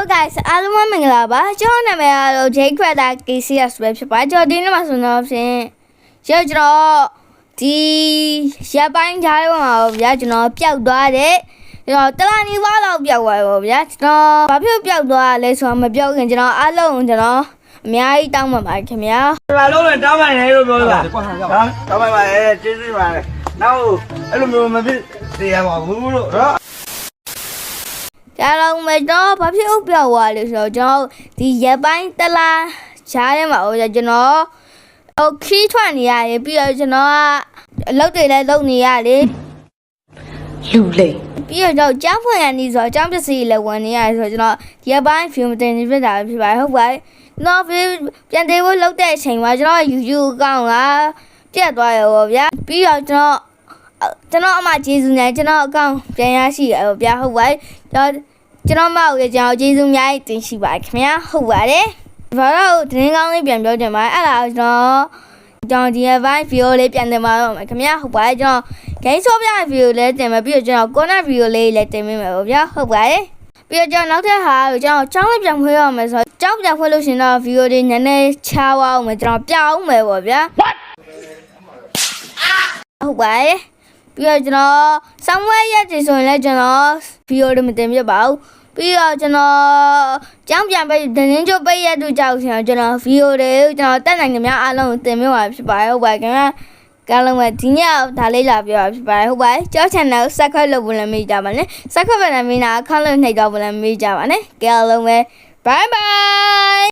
Hello guys အားလုံးပဲမင်္ဂလာပါကျွန်တော်နာမည်ကတော့ Jake Creator KCS ပဲဖြစ်ပါကျွန်တော်ဒီနေ့မှာဆိုတော့ဖြင့်ကျွန်တော်ဒီရပ်ပိုင်းကြားထဲမှာဗျာကျွန်တော်ပျောက်သွားတယ်ကျွန်တော်တလားနီးပါးလောက်ပျောက်သွားရောဗျာကျွန်တော်ဘာဖြစ်ပျောက်သွားလဲဆိုတော့မပြောခင်ကျွန်တော်အားလုံးကျွန်တော်အများကြီးတောင်းပန်ပါတယ်ခင်ဗျာဘာလို့လဲတောင်းပန်နေလို့ပြောတာကွာဟာရောက်ဟမ်တောင်းပန်ပါအဲကျေးဇူးပါတယ်နောက်အဲ့လိုမျိုးမဖြစ်သေးရပါဘူးလို့နော် ဒါတော့မတော့ဘာဖြစ်ဥပျောက်သွားလဲဆိုတော့ကျွန်တော်ဒီရက်ပိုင်းတလားရှားထဲမှာဟိုကျွန်တော်ဟိုခီးထွက်နေရတယ်ပြီးတော့ကျွန်တော်ကအလုပ်တွေလည်းလုပ်နေရတယ်လူလိမ်ပြီးတော့ကျွန်တော်ကြားဖွင့်ရနေဆိုတော့အကြောင်းပစ္စည်းလည်းဝင်နေရတယ်ဆိုတော့ကျွန်တော်ဒီရက်ပိုင်း film တင်နေဖြစ်တာပဲဖြစ်ပါတယ်ဟုတ်ပါတယ်ကျွန်တော် film ပြန်တင်ဖို့လုပ်တဲ့အချိန်မှာကျွန်တော် YouTube အကောင့်ကပြတ်သွားရောဗျာပြီးတော့ကျွန်တော်အ ကျွန်တော်အမကျေးဇူးနဲ့ကျွန်တော်အကောင့်ပြန်ရရှိရဗျာဟုတ်ပါတယ်ကျွန်တော်ကျွန်တော်မဟုတ်ရကျွန်တော်ကျေးဇူးအများကြီးတင်ရှိပါတယ်ခင်ဗျာဟုတ်ပါတယ်ဘာလို့တင်းကောင်းလေးပြန်ပြောချင်ပါတယ်အဲ့ဒါကိုကျွန်တော်ကျွန်တော်ဒီ advice video လေးပြန်တင်ပါတော့မယ်ခင်ဗျာဟုတ်ပါတယ်ကျွန်တော် game shop ပြ video လေးတင်မယ်ပြီးတော့ကျွန်တော် corner video လေးလည်းတင်ပေးမယ်ပေါ့ဗျာဟုတ်ပါတယ်ပြီးတော့ကျွန်တော်နောက်ထပ်ဟာကိုကျွန်တော်ចောင်းလေးပြန်ဖွေးရအောင်မယ်ဆိုတော့ចောင်းပြန်ဖွေးလို့ရှရင်တော့ video တွေနည်းနည်းချားသွားအောင်မယ်ကျွန်တော်ပြအောင်မယ်ပေါ့ဗျာဟုတ်ပါတယ် ပြီးတော့ကျွန်တော် somewhere ရက်တည်ဆိုရင်လည်းကျွန်တော် video တွေမတင်ပြပါဘူးပြီးတော့ကျွန်တော်ကျောင်းပြန်ပိတ်ဒင်းချိုပိတ်ရတူကြောက်ရှင်ကျွန်တော် video တွေကိုကျွန်တော်တက်နိုင်ကြများအားလုံးကိုတင်ပြပါဖြစ်ပါတယ်ဟုတ်ပါတယ်ခင်ဗျာကားလုံးမဲ့ဒီညဒါလေးလာပြောတာဖြစ်ပါတယ်ဟုတ်ပါတယ်ကျောင်း channel ကို subscribe လုပ်ဖို့လည်းမေးကြပါနဲ့ subscribe ဘယ်နဲ့မင်းနာအခါလုံးနှိပ်တော့ဘယ်နဲ့မေးကြပါနဲ့ကားလုံးမဲ့ bye bye